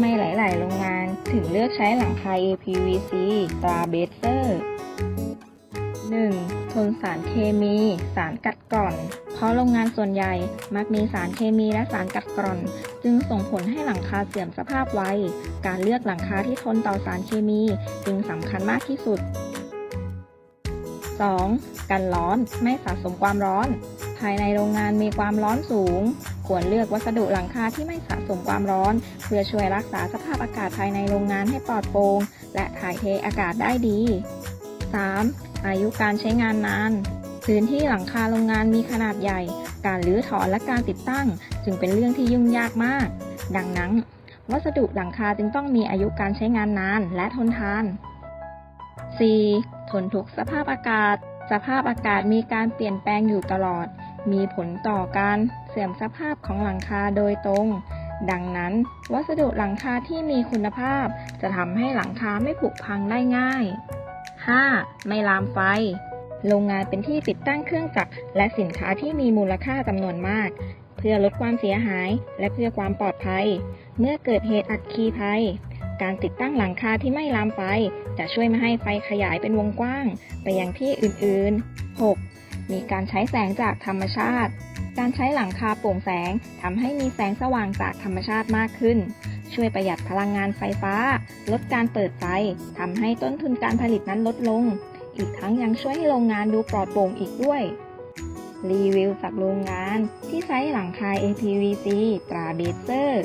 ไม่หลาย ๆ โรงงานถึงเลือกใช้หลังคา APVC ตราเบเซอร์ 1. ทนสารเคมี สารกัดกร่อน เพราะโรงงานส่วนใหญ่มักมีสารเคมีและสารกัดกร่อน จึงส่งผลให้หลังคาเสื่อมสภาพไว การเลือกหลังคาที่ทนต่อสารเคมี จึงสำคัญมากที่สุด 2. กันร้อนไม่สะสมความร้อน ภายในโรงงานมีความร้อนสูง ควรเลือกวัสดุหลังคาที่ไม่สะสมความร้อน เพื่อช่วยรักษาสภาพอากาศภายในโรงงานให้ปลอดโปร่งและถ่ายเทอากาศได้ดี 3. อายุการใช้งานนานพื้นที่หลังคาโรงงานมีขนาดใหญ่ การรื้อถอนและการติดตั้ง จึงเป็นเรื่องที่ยุ่งยากมาก ดังนั้น วัสดุหลังคาจึงต้องมีอายุการใช้งานนานและทนทาน 4. ทนทุกสภาพอากาศ สภาพอากาศมีการเปลี่ยนแปลงอยู่ตลอด มีผลต่อการเสื่อมสภาพของหลังคาโดยตรง ดังนั้น วัสดุหลังคาที่มีคุณภาพ จะทำให้หลังคาไม่ผุพังได้ง่าย 5. ไม่ลามไฟ โรงงานเป็นที่ติดตั้งเครื่องจักรและสินค้าที่มีมูลค่าจำนวนมาก เพื่อลดความเสียหายและเพื่อความปลอดภัย เมื่อเกิดเหตุอัคคีภัย การติดตั้งหลังคาที่ไม่ลามไฟ จะช่วยไม่ให้ไฟขยายเป็นวงกว้าง ไปยังที่อื่นๆ 6. มีการใช้แสงจากธรรมชาติ การใช้หลังคาโปร่งแสงทำให้มีแสงสว่างจากธรรมชาติมากขึ้น ช่วยประหยัดพลังงานไฟฟ้า ลดการเปิดไฟทำให้ต้นทุนการผลิตนั้นลดลง อีกทั้งยังช่วยให้โรงงานดูปลอดโปร่งอีกด้วย รีวิวจากโรงงานที่ใช้หลังคา APVC ตราเบเซอร์